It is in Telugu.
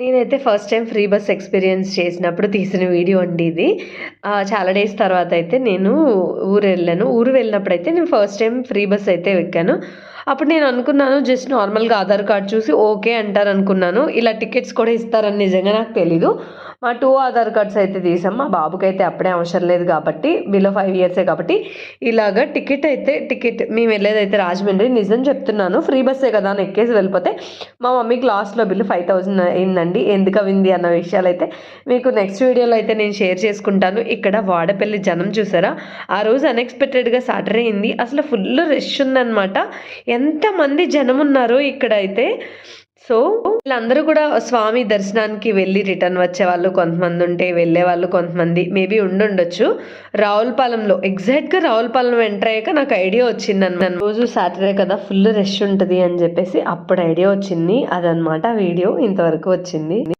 నేనైతే first time free bus experience చేసినప్పుడు తీసిన వీడియో అండి ఇది. చాలా డేస్ తర్వాత అయితే నేను ఊరు వెళ్ళాను ఊరు వెళ్ళినప్పుడు అయితే నేను ఫస్ట్ టైం ఫ్రీ బస్ అయితే ఎక్కాను. అప్పుడు నేను అనుకున్నాను జస్ట్ నార్మల్గా ఆధార్ కార్డ్ చూసి ఓకే అంటారు అనుకున్నాను ఇలా టికెట్స్ కూడా ఇస్తారని నిజంగా నాకు తెలీదు. మా టూ ఆధార్ కార్డ్స్ అయితే తీసాం. మా బాబుకి అయితే అప్పుడే అవసరం లేదు కాబట్టి బిలో ఫైవ్ ఇయర్సే కాబట్టి ఇలాగ టికెట్ అయితే టికెట్ మేము వెళ్ళేదైతే రాజమండ్రి నిజం చెప్తున్నాను ఫ్రీ బస్సే కదా అని ఎక్కేసి వెళ్ళిపోతే మా మమ్మీకి లాస్ట్లో బిల్లు ఫైవ్ థౌజండ్ అయిందండి. ఎందుకు అవింది అన్న విషయాలు అయితే మీకు నెక్స్ట్ వీడియోలో అయితే నేను షేర్ చేసుకుంటాను. ఇక్కడ వాడపల్లి జనం చూసారా? ఆ రోజు అన్ఎక్స్పెక్టెడ్గా సాటర్డే అయింది. అసలు ఫుల్ రష్ ఉందన్నమాట. ఎంతమంది జనం ఉన్నారో ఇక్కడ అయితే సో వీళ్ళందరూ కూడా స్వామి దర్శనానికి వెళ్ళి రిటర్న్ వచ్చే వాళ్ళు కొంతమంది ఉంటే వెళ్ళే వాళ్ళు కొంతమంది మేబీ ఉండుండొచ్చు. రావులపాలెంలో ఎగ్జాక్ట్గా రావులపాలెం ఎంటర్ అయ్యాక నాకు ఐడియా వచ్చింది అన్నాను రోజు సాటర్డే కదా ఫుల్ రష్ ఉంటుంది అని చెప్పేసి అప్పుడు ఐడియా వచ్చింది. అదనమాట వీడియో ఇంతవరకు వచ్చింది.